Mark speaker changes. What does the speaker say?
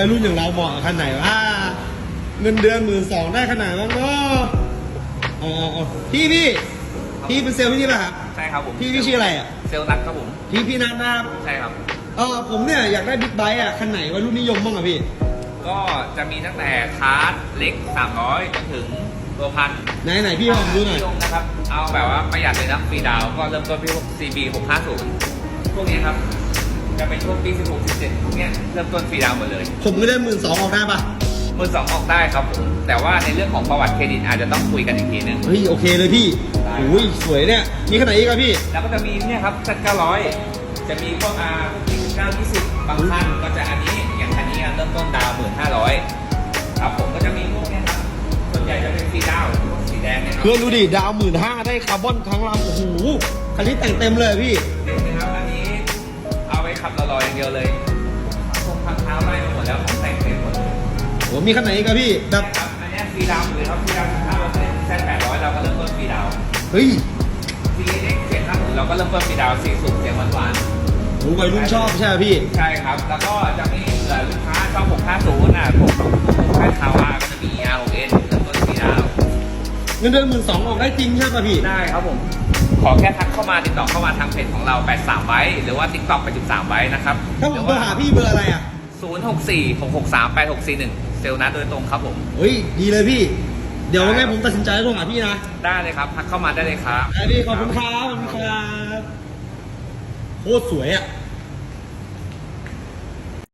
Speaker 1: วัยรุ่นอย่างเราเหมาะกับคันไหนวะเงินเดือนหมื่นสองได้ขนาดนั้นเนาะอ๋ออ๋อพี่พี่พี่เป็นเซลล์ที่นี่ป่ะครับ
Speaker 2: ใช่ครับผม
Speaker 1: พี่พี่ชื่ออะไรอะ
Speaker 2: เซลล์นัทครับผม
Speaker 1: พี่พี่นัทนะครับ
Speaker 2: ใช่ครับ
Speaker 1: เออผมเนี่ยอยากได้บิ๊กไบค์อะคันไหนวัยรุ่นนิยมบ้างอะพี่
Speaker 2: ก็จะมีตั้งแต่คาร์ดเล็ก 300จนถึงตัวพัน
Speaker 1: ไหนไหนพี่ลองดูหน่อย
Speaker 2: นิยมนะครับ เอาแบบว่าประหยัดเลยนะฟรีดาวน์ก็เริ่มต้นที่พวก CB 650 พวกนี้ครับ จะเป็นช่วงปี 16 17พวกเนี้ย เริ่มต้นฟรีดาวน์หมดเลย
Speaker 1: ผมก็ได้หมื่นสองออกได้ป่ะ
Speaker 2: มือสองออกได้ครับผมแต่ว่าในเรื่องของประวัติเครดิตอาจจะต้องคุยกันอีกทีนึง
Speaker 1: เฮ้ยโอเคเลยพี่
Speaker 2: ได้
Speaker 1: โอ้ยสวยเนี่ยมีขนาดนี้ครับพี่
Speaker 2: แล้วก็จะมีเนี่ยครับ Z900 จะมีพวกอา9 20บางคันก็จะอันนี้อย่างคันนี้อะเริ่มต้นดาวหมื่นห้าร้อยครับผมก็จะมีพวกเนี้ยครับส่วนใหญ่จะเป็นฟรีดาวน์พวกสีแดงเนี่ยครับ
Speaker 1: เพื่อนดูดิดาวหมื่นห้าได้คาร์บอนทั้งลำโอ้โหคันนี้แต่งเต็มเลยพี่
Speaker 2: นะครับอันนี้เอาไว้ขับลอยๆอย่างเดียวเลยทรงพังเท้า ไล่มาหมดแล้วของแต่งเต็มหมดเลย
Speaker 1: โอ้มีขนาดนี้ครับพี่แบบ
Speaker 2: ครับอันเนี้ยฟรีดาวน์เลยครับฟรีดาวน์ห้าเปอร์เซ็นต์แซนแปดร้อยเราก็เริ่มต้นฟรีดาวน์
Speaker 1: เฮ้ย
Speaker 2: ฟรีเอ็กเจ็ดห้าหมื่นเราก็เริ่มต้นฟรีดาวน์สี่สูบเสียงหวานๆ
Speaker 1: โอ้วัยรุ่นชอบใช่ไหมพี่
Speaker 2: ใช่ครับ แล้วก็จะมีเผื่อลูกค้าชอบ650น่ะพวกใช้คาวาก็จะมี R6N เริ่มต้นสีดาว
Speaker 1: เงินเดือนหมื่นสองออกได้จริงใช่ป่ะพี่
Speaker 2: ได้ครับผม ขอแค่ทักเข้ามาติดต่อเข้ามาทางเพจของเรา 83ไว้หรือว่า TikTok 83ไว้นะครับ
Speaker 1: ถ้าผมโทรหาพี่เบอร์อะไรอะ
Speaker 2: 064 663 8641 เซลล์นัดโดยตรงครับผม
Speaker 1: เฮ้ย ดีเลยพี่ เดี๋ยวยังไงผมตัดสินใจโทรหาพี่นะ
Speaker 2: ได้เลยครับ ทักเข้ามาได้เลยครับ
Speaker 1: ได้พี่ขอบคุณครับขอบคุณครับโคตรสวยอะ